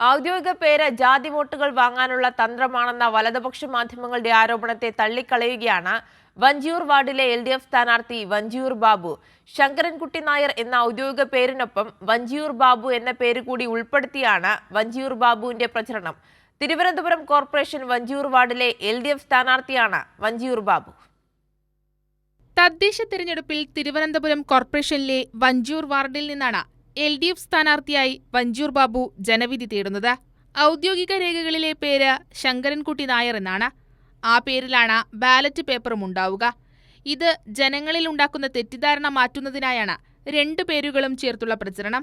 ഔദ്യോഗിക പേര് ജാതി വോട്ടുകൾ വാങ്ങാനുള്ള തന്ത്രമാണെന്ന വലതുപക്ഷ മാധ്യമങ്ങളുടെ ആരോപണത്തെ തള്ളിക്കളയുകയാണ് വഞ്ചിയൂർ വാർഡിലെ എൽ ഡി എഫ് സ്ഥാനാർത്ഥി വഞ്ചിയൂർ ബാബു. ശങ്കരൻകുട്ടി നായർ എന്ന ഔദ്യോഗിക പേരിനൊപ്പം വഞ്ചിയൂർ ബാബു എന്ന പേര് കൂടി ഉൾപ്പെടുത്തിയാണ് വഞ്ചിയൂർ ബാബുവിന്റെ പ്രചരണം. തിരുവനന്തപുരം കോർപ്പറേഷൻ വഞ്ചിയൂർ വാർഡിലെ എൽ ഡി എഫ് സ്ഥാനാർത്ഥിയാണ് വഞ്ചിയൂർ ബാബു. തദ്ദേശ തിരഞ്ഞെടുപ്പിൽ തിരുവനന്തപുരം കോർപ്പറേഷനിലെ വഞ്ചൂർ വാർഡിൽ നിന്നാണ് എൽ ഡി എഫ് സ്ഥാനാർത്ഥിയായി വഞ്ചൂർ ബാബു ജനവിധി തേടുന്നത്. ഔദ്യോഗിക രേഖകളിലെ പേര് ശങ്കരൻകുട്ടി നായർ എന്നാണ്. ആ പേരിലാണ് ബാലറ്റ് പേപ്പറും ഉണ്ടാവുക. ഇത് ജനങ്ങളിൽ ഉണ്ടാക്കുന്ന തെറ്റിദ്ധാരണ മാറ്റുന്നതിനായാണ് രണ്ടു പേരുകളും ചേർത്തുള്ള പ്രചരണം.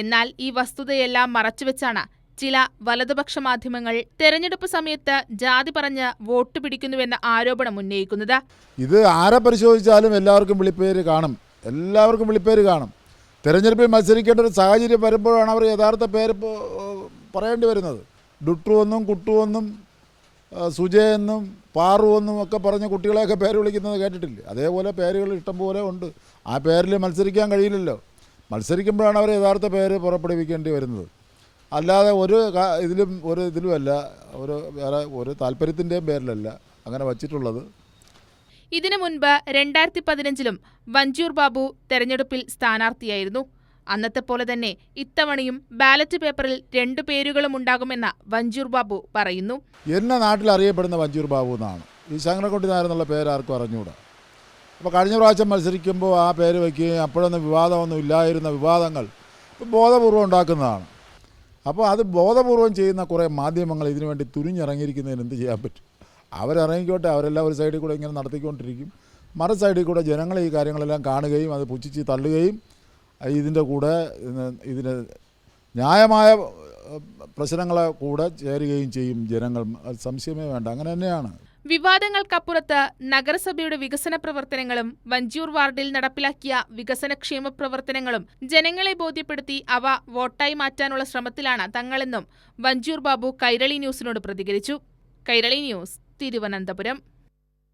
എന്നാൽ ഈ വസ്തുതയെല്ലാം മറച്ചുവെച്ചാണ് ചില വലതുപക്ഷ മാധ്യമങ്ങൾ തെരഞ്ഞെടുപ്പ് സമയത്ത് ജാതി പറഞ്ഞ് വോട്ട് പിടിക്കുന്നുവെന്ന ആരോപണം ഉന്നയിക്കുന്നത്. ഇത് ആരെ പരിശോധിച്ചാലും എല്ലാവർക്കും വിളിപ്പേര് കാണും. എല്ലാവർക്കും വിളിപ്പേര് കാണും. തിരഞ്ഞെടുപ്പിൽ മത്സരിക്കേണ്ട ഒരു സാഹചര്യം വരുമ്പോഴാണ് അവർ യഥാർത്ഥ പേര് പറയേണ്ടി വരുന്നത്. ഡുട്ടുവെന്നും കുട്ടുവെന്നും സുജയെന്നും പാറുവെന്നും ഒക്കെ പറഞ്ഞ് കുട്ടികളെയൊക്കെ പേര് വിളിക്കുന്നത് കേട്ടിട്ടില്ല? അതേപോലെ പേരുകൾ ഇഷ്ടം പോലെ ഉണ്ട്. ആ പേരിൽ മത്സരിക്കാൻ കഴിയില്ലല്ലോ. മത്സരിക്കുമ്പോഴാണ് അവർ യഥാർത്ഥ പേര് പുറപ്പെടുവിക്കേണ്ടി വരുന്നത്. അല്ലാതെ ഒരു ഇതിലും ഒരു ഇതിലുമല്ല. ഒരു വേറെ ഒരു താല്പര്യത്തിന്റെയും പേരിലല്ല അങ്ങനെ വച്ചിട്ടുള്ളത്. ഇതിനു മുൻപ് രണ്ടായിരത്തി പതിനഞ്ചിലും വഞ്ചൂർ ബാബു തെരഞ്ഞെടുപ്പിൽ സ്ഥാനാർത്ഥിയായിരുന്നു. അന്നത്തെ പോലെ തന്നെ ഇത്തവണയും ബാലറ്റ് പേപ്പറിൽ രണ്ടു പേരുകളും ഉണ്ടാകുമെന്ന് വഞ്ചൂർ ബാബു പറയുന്നു. എന്നെ നാട്ടിൽ അറിയപ്പെടുന്ന വഞ്ചൂർ ബാബു എന്നാണ്. ഈ ശങ്കരൻകുട്ടി നായർ എന്നുള്ള പേര് ആർക്കും അറിഞ്ഞുകൂടാ. അപ്പോൾ കഴിഞ്ഞ പ്രാവശ്യം മത്സരിക്കുമ്പോൾ ആ പേര് വയ്ക്കുകയും അപ്പോഴൊന്നും വിവാദമൊന്നും ഇല്ലായിരുന്ന വിവാദങ്ങൾ ഇപ്പോൾ ബോധപൂർവം ഉണ്ടാക്കുന്നതാണ്. അപ്പോൾ അത് ബോധപൂർവം ചെയ്യുന്ന കുറേ മാധ്യമങ്ങൾ ഇതിനു വേണ്ടി തുനിഞ്ഞിറങ്ങിയിരിക്കുന്നതിന് എന്ത് ചെയ്യാൻ പറ്റും? അവരിറങ്ങിക്കോട്ടെ അവരെല്ലാം ഒരു സൈഡിൽ കൂടെ ഇങ്ങനെ നടത്തിക്കൊണ്ടിരിക്കും. മറു സൈഡിൽ കൂടെ ജനങ്ങൾ ഈ കാര്യങ്ങളെല്ലാം കാണുകയും അത് പുച്ഛിച്ച് തള്ളുകയും ഇതിന്റെ കൂടെ ഇതിന് ന്യായമായ പ്രശ്നങ്ങളെ കൂടെ ചേരുകയും ചെയ്യും ജനങ്ങൾ. സംശയമേ വേണ്ട. അങ്ങനെ തന്നെയാണ്. വിവാദങ്ങൾക്കപ്പുറത്ത് നഗരസഭയുടെ വികസന പ്രവർത്തനങ്ങളും വഞ്ചൂർ വാർഡിൽ നടപ്പിലാക്കിയ വികസനക്ഷേമ പ്രവർത്തനങ്ങളും ജനങ്ങളെ ബോധ്യപ്പെടുത്തി അവ വോട്ടായി മാറ്റാനുള്ള ശ്രമത്തിലാണ് തങ്ങളെന്നും വഞ്ചൂർ ബാബു കൈരളി ന്യൂസിനോട് പ്രതികരിച്ചു. കൈരളി ന്യൂസ്. തിരുവനന്തപുരം